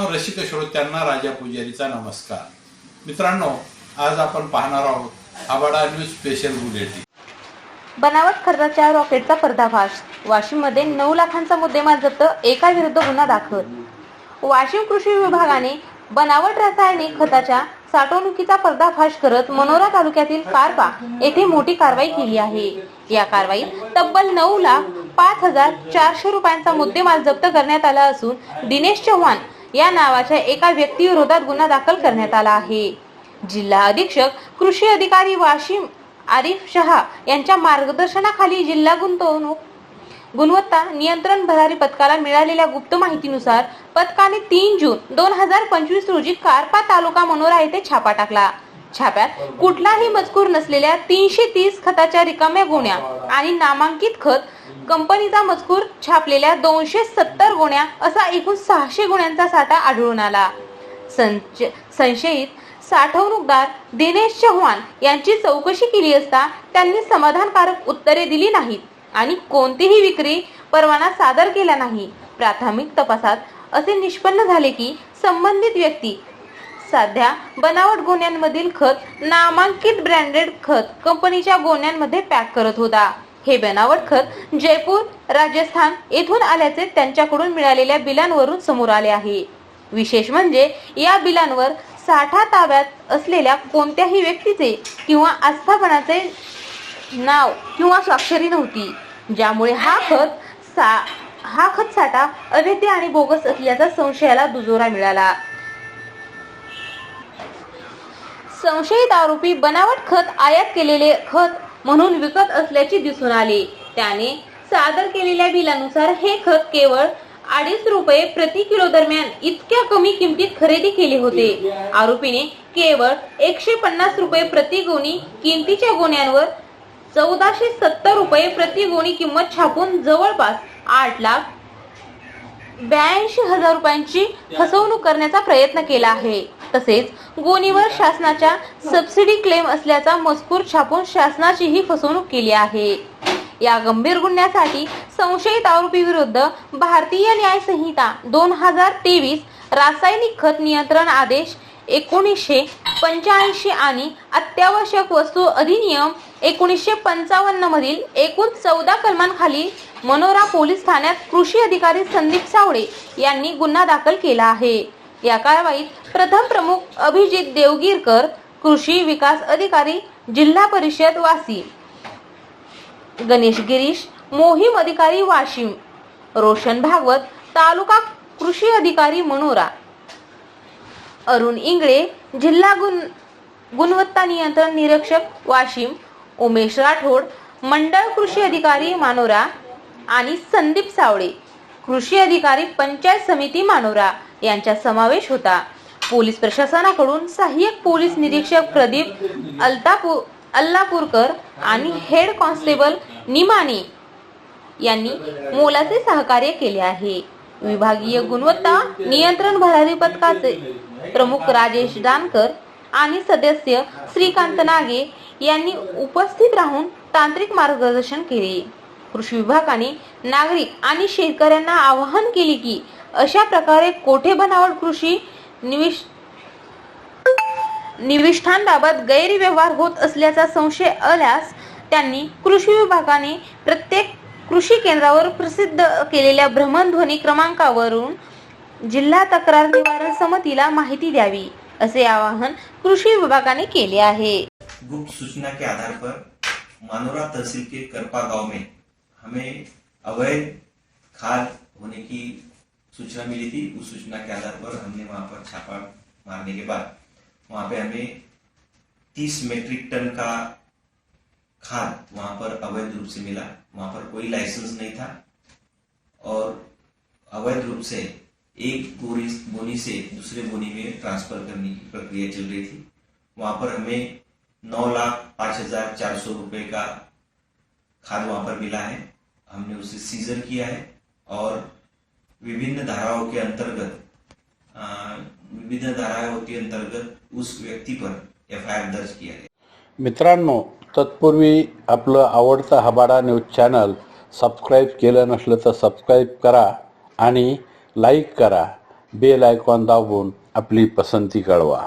रसिक श्रोत्यांना राजा पुजारीचा नमस्कार. मित्रांनो आज आपण पाहणार आहोत आबाडा न्यूज स्पेशल बुलेटिन. बनावट खर्चाच्या रॉकेटचा पर्दाफाश. वाशिममध्ये नऊ लाखांचा मुद्देमाल जप्त एका विरुद्ध गुन्हा दाखल. वाशिम कृषी विभागाने बनावट रासायनिक खताच्या साठवणुकीचा पर्दाफाश करत मनोरा तालुक्यातील कारपा येथे मोठी कारवाई केली आहे. या कारवाईत तब्बल नऊ लाख पाच हजार चारशे रुपयांचा मुद्देमाल जप्त करण्यात आला असून दिनेश चव्हाण या नावाच्या एका व्यक्तीविरोधात गुन्हा दाखल करण्यात आला आहे. जिल्हा अधीक्षक कृषी अधिकारी वाशिम आरिफ शहा यांच्या मार्गदर्शनाखाली जिल्हा गुंतवणूक गुणवत्ता नियंत्रण भरारी पथकाला मिळालेल्या गुप्त माहितीनुसार पथकाने तीन जून दोन हजार पंचवीस रोजी कारपा तालुका मनोरा येथे छापा टाकला. छाप्यात कुठलाही मजकूर नसलेल्या तीनशे तीस खताच्या रिकाम्या गोण्या आणि नामांकित खत कंपनीचा मजकूर छापलेल्या दोनशे सत्तर गुण्या असा एकूण सहाशे गोण्यांचा साठा आढळून आला. संच संशयित साठवणूकदार दिनेश चव्हाण यांची चौकशी केली असता त्यांनी समाधानकारक उत्तरे दिली नाहीत आणि कोणतीही विक्री परवाना सादर केला नाही. प्राथमिक तपासात असे निष्पन्न झाले की संबंधित व्यक्ती सध्या बनावट गोण्यांमधील खत नामांकित ब्रँडेड खत कंपनीच्या गोण्यांमध्ये पॅक करत होता. हे बनावट खत जयपूर राजस्थान येथून आल्याचे त्यांच्याकडून मिळालेल्या बिलांवरून समोर आले आहे. विशेष म्हणजे या बिलांवर साठा ताब्यात असलेल्या कोणत्याही व्यक्तीचे किंवा आस्थापनाचे नाव किंवा स्वाक्षरी नव्हती ज्यामुळे हा खत सा हा खत साठा अवैध आणि बोगस असल्याचा संशयाला दुजोरा मिळाला. संशयित आरोपी बनावट खत आयात केलेले खत म्हणून विकत असल्याचे दिसून आले. त्याने सादर केलेल्या बिलानुसार हे खत केवळ अडीच रुपये प्रति किलो दरम्यान इतक्या कमी किमतीत खरेदी केले होते. आरोपीने केवळ एकशे पन्नास रुपये प्रति गोणी किमतीच्या गोण्यांवर चौदाशे सत्तर रुपये प्रति गोणी किंमत छापून जवळपास आठ लाख ब्याऐंशी हजार रुपयांची फसवणूक करण्याचा प्रयत्न केला आहे. तसेच गोनीवर शासनाच्या सबसिडी क्लेम असल्याचा मजकूर छापून शासनाचीही फसवणूक केली आहे. या गंभीर गुन्ह्यासाठी संशयित आरोपी विरुद्ध भारतीय न्याय संहिता दोन हजार तेवीस रासायनिक खत नियंत्रण आदेश एकोणीसशे पंच्याऐंशी आणि अत्यावश्यक वस्तू अधिनियम एकोणीसशे पंचावन्न मधील एकूण चौदा कलमांखाली मनोरा पोलीस ठाण्यात कृषी अधिकारी संदीप सावळे यांनी गुन्हा दाखल केला आहे. या कारवाईत प्रथम प्रमुख अभिजित देवगिरकर कृषी विकास अधिकारी जिल्हा परिषद वासी. गणेश गिरीश मोहीम अधिकारी वाशिम. रोशन भागवत तालुका कृषी अधिकारी मनोरा. अरुण इंगळे जिल्हा गुण गुणवत्ता नियंत्रण निरीक्षक वाशिम. उमेश राठोड मंडळ कृषी अधिकारी मानोरा. आणि संदीप सावळे कृषी अधिकारी पंचायत समिती मानोरा. यांचा समावेश होता. पोलीस प्रशासनाकडून सहाय्यक पोलीस निरीक्षक प्रदीप अल्तापूर अल्लापूरकर आणि हेड कॉन्स्टेबल निमाने यांनी मोलाचे सहकार्य केले आहे. विभागीय गुणवत्ता नियंत्रण भरारी पथकाचे प्रमुख राजेश जानकर आणि सदस्य श्रीकांत नागे यांनी उपस्थित राहून तांत्रिक मार्गदर्शन केले. कृषी विभागाने नागरिक आणि शेतकऱ्यांना आवाहन केले की अशा प्रकारे कोठे बनावट कृषी निविष निविष्ठांबाबत गैरव्यवहार होत असल्याचा संशय आल्यास त्यांनी कृषी विभागाने प्रत्येक कृषी केंद्रावर प्रसिद्ध केलेल्या भ्रमणध्वनी क्रमांकावरून जिल्हा तक्रार निवारण समितीला माहिती द्यावी असे आवाहन कृषी विभागाने केले आहे. गुप्त सूचना के आधार पर मानोरा तहसील के करपा गांव में हमें अवैध खाद होने की सूचना मिली थी, उस सूचना के आधार पर हमने वहाँ पर छापा मारने के बाद वहाँ पे हमें 30 मेट्रिक टन का खाद वहाँ पर अवैध रूप से मिला। वहाँ पर कोई लाइसेंस नहीं था और अवैध रूप से एक बोरी, बोनी से दूसरे बोनी में ट्रांसफ़र करने की प्रक्रिया चल रही थी। वहाँ पर हमें नौ लाख पाँच हज़ार चार सौ रुपए का खाद वहाँ पर मिला है। हमने उसे सीज़न किया है और विभिन्न धाराओं के अंतर्गत विभिन्न धाराओं के अंतर्गत उस व्यक्ति पर एफ दर्ज किया गया। मित्रांनो तत्पूर्वी आपलं आवडतं हबाडा न्यूज चॅनल सबस्क्राईब केलं नसलं तर सबस्क्राईब करा आणि लाईक करा. बेल आयकॉन दाबून आपली पसंती कळवा.